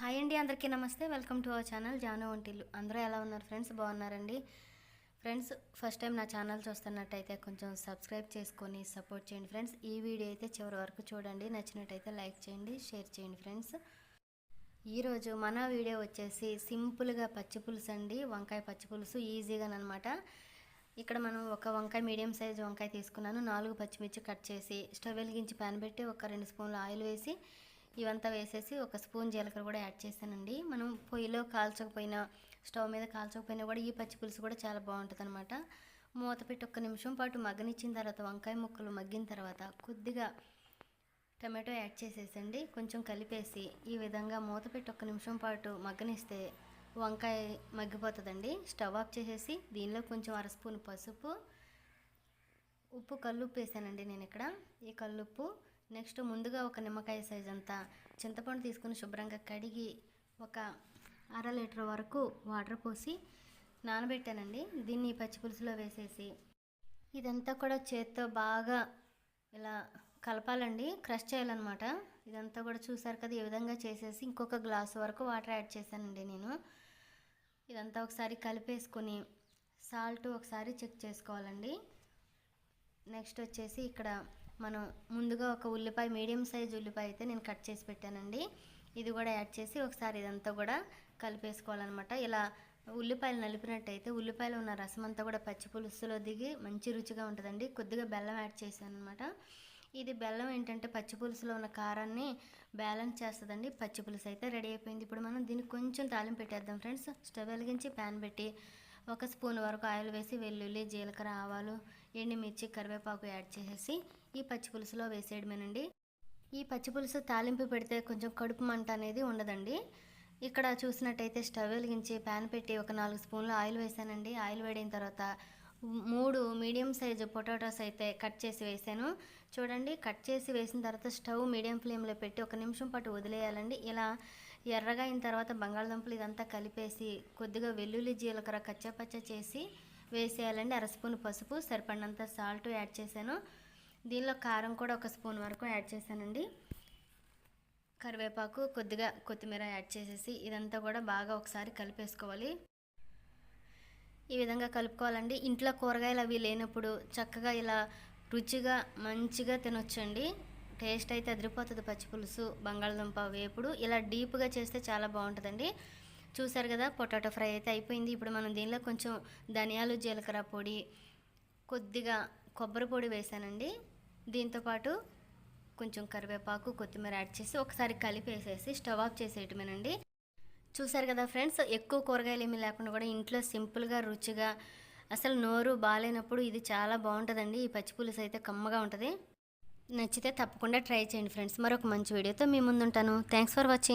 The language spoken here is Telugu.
హాయ్ అండి అందరికీ నమస్తే. Welcome to our channel Jaanu Vantillu. అందరూ ఎలా ఉన్నారు ఫ్రెండ్స్? బాగున్నారండి? ఫ్రెండ్స్ ఫస్ట్ టైం నా ఛానల్ చూస్తున్నట్టయితే కొంచెం సబ్స్క్రైబ్ చేసుకొని సపోర్ట్ చేయండి ఫ్రెండ్స్. ఈ వీడియో అయితే చివరి వరకు చూడండి. నచ్చినట్టయితే లైక్ చేయండి షేర్ చేయండి ఫ్రెండ్స్. ఈరోజు మన వీడియో వచ్చేసి సింపుల్గా పచ్చి పులుసు అండి. వంకాయ పచ్చి పులుసు ఈజీగానమాట ఇక్కడ మనం ఒక వంకాయ మీడియం సైజ్ వంకాయ తీసుకున్నాను. నాలుగు పచ్చిమిర్చి కట్ చేసి స్టవ్ వెలిగించి ప్యాన్ పెట్టి ఒక రెండు స్పూన్లు ఆయిల్ వేసి ఇవంతా వేసేసి ఒక స్పూన్ జీలకర్ర కూడా యాడ్ చేశానండి. మనం పొయ్యిలో కాల్చకపోయినా స్టవ్ మీద కాల్చకపోయినా కూడా ఈ పచ్చి పులుసు కూడా చాలా బాగుంటుంది అనమాట మూత పెట్టి ఒక్క నిమిషం పాటు మగ్గనిచ్చిన తర్వాత వంకాయ ముక్కలు మగ్గిన తర్వాత కొద్దిగా టమాటో యాడ్ చేసేసండి. కొంచెం కలిపేసి ఈ విధంగా మూత పెట్టి ఒక్క నిమిషం పాటు మగ్గనిస్తే వంకాయ మగ్గిపోతుందండి. స్టవ్ ఆఫ్ చేసేసి దీనిలో కొంచెం అర స్పూన్ పసుపు ఉప్పు కల్లుప్పు వేసానండి నేను ఇక్కడ. ఈ కల్లుప్పు నెక్స్ట్ ముందుగా ఒక నిమ్మకాయ సైజ్ అంతా చింతపండు తీసుకుని శుభ్రంగా కడిగి ఒక అర లీటర్ వరకు వాటర్ పోసి నానబెట్టానండి. దీన్ని పచ్చిపులుసులో వేసేసి ఇదంతా కూడా చేత్తో బాగా ఇలా కలపాలండి. క్రష్ చేయాలన్నమాట. ఇదంతా కూడా చూసారు కదా ఈ విధంగా చేసేసి ఇంకొక గ్లాసు వరకు వాటర్ యాడ్ చేశానండి నేను. ఇదంతా ఒకసారి కలిపేసుకొని సాల్ట్ ఒకసారి చెక్ చేసుకోవాలండి. నెక్స్ట్ వచ్చేసి ఇక్కడ మనం ముందుగా ఒక ఉల్లిపాయ మీడియం సైజ్ ఉల్లిపాయ అయితే నేను కట్ చేసి పెట్టానండి. ఇది కూడా యాడ్ చేసి ఒకసారి ఇదంతా కూడా కలిపేసుకోవాలన్నమాట. ఇలా ఉల్లిపాయలు నలిపినట్టయితే ఉల్లిపాయలు ఉన్న రసం అంతా కూడా పచ్చి పులుసులో దిగి మంచి రుచిగా ఉంటుందండి. కొద్దిగా బెల్లం యాడ్ చేశాను అనమాట ఇది బెల్లం ఏంటంటే పచ్చి పులుసులో ఉన్న కారాన్ని బ్యాలెన్స్ చేస్తుందండి. పచ్చి పులుసు అయితే రెడీ అయిపోయింది. ఇప్పుడు మనం దీనికి కొంచెం తాలింపు పెట్టేద్దాం ఫ్రెండ్స్. స్టవ్ వెలిగించి ప్యాన్ పెట్టి ఒక స్పూన్ వరకు ఆయిల్ వేసి వెల్లుల్లి జీలకర్ర ఆవాలు ఎండుమిర్చి కరివేపాకు యాడ్ చేసేసి ఈ పచ్చి పులుసులో వేసేయడమేనండి ఈ పచ్చి పులుసు తాలింపు పెడితే కొంచెం కడుపు మంట అనేది ఉండదండి. ఇక్కడ చూసినట్టయితే స్టవ్ వెలిగించి ప్యాన్ పెట్టి ఒక నాలుగు స్పూన్లు ఆయిల్ వేసానండి. ఆయిల్ వేడిన తర్వాత మూడు మీడియం సైజు పొటాటోస్ అయితే కట్ చేసి వేసాను. చూడండి కట్ చేసి వేసిన తర్వాత స్టవ్ మీడియం ఫ్లేమ్లో పెట్టి ఒక నిమిషం పాటు వదిలేయాలండి. ఇలా ఎర్రగా అయిన తర్వాత బంగాళదుంపలు ఇదంతా కలిపేసి కొద్దిగా వెల్లుల్లి జీలకర్ర కచ్చపచ్చ చేసి వేసేయాలండి. అర స్పూన్ పసుపు సరిపడినంత సాల్ట్ యాడ్ చేశాను. దీనిలో కారం కూడా ఒక స్పూన్ వరకు యాడ్ చేశానండి. కరివేపాకు కొద్దిగా కొత్తిమీర యాడ్ చేసేసి ఇదంతా కూడా బాగా ఒకసారి కలిపేసుకోవాలి. ఈ విధంగా కలుపుకోవాలండి. ఇంట్లో కూరగాయలు అవి లేనప్పుడు చక్కగా ఇలా రుచిగా మంచిగా తినొచ్చండి. టేస్ట్ అయితే అదిరిపోతుంది. పచ్చి పులుసు బంగాళదుంప వేపుడు ఇలా డీప్గా చేస్తే చాలా బాగుంటుందండి. చూసారు కదా పొటాటో ఫ్రై అయితే అయిపోయింది. ఇప్పుడు మనం దీనిలో కొంచెం ధనియాలు జీలకర్ర పొడి కొద్దిగా కొబ్బరి పొడి వేసానండి. దీంతోపాటు కొంచెం కరివేపాకు కొత్తిమీర యాడ్ చేసి ఒకసారి కలిపేసేసి స్టవ్ ఆఫ్ చేసేయటమేనండి. చూసారు కదా ఫ్రెండ్స్ ఎక్కువ కూరగాయలు ఏమీ లేకుండా కూడా ఇంట్లో సింపుల్గా రుచిగా అసలు నోరు బాగాలేనప్పుడు ఇది చాలా బాగుంటుందండి. ఈ పచ్చి పులుసు అయితే కమ్మగా ఉంటుంది. నచ్చితే తప్పకుండా ట్రై చేయండి ఫ్రెండ్స్. మరొక మంచి వీడియోతో మీ ముందుంటాను. Thanks for watching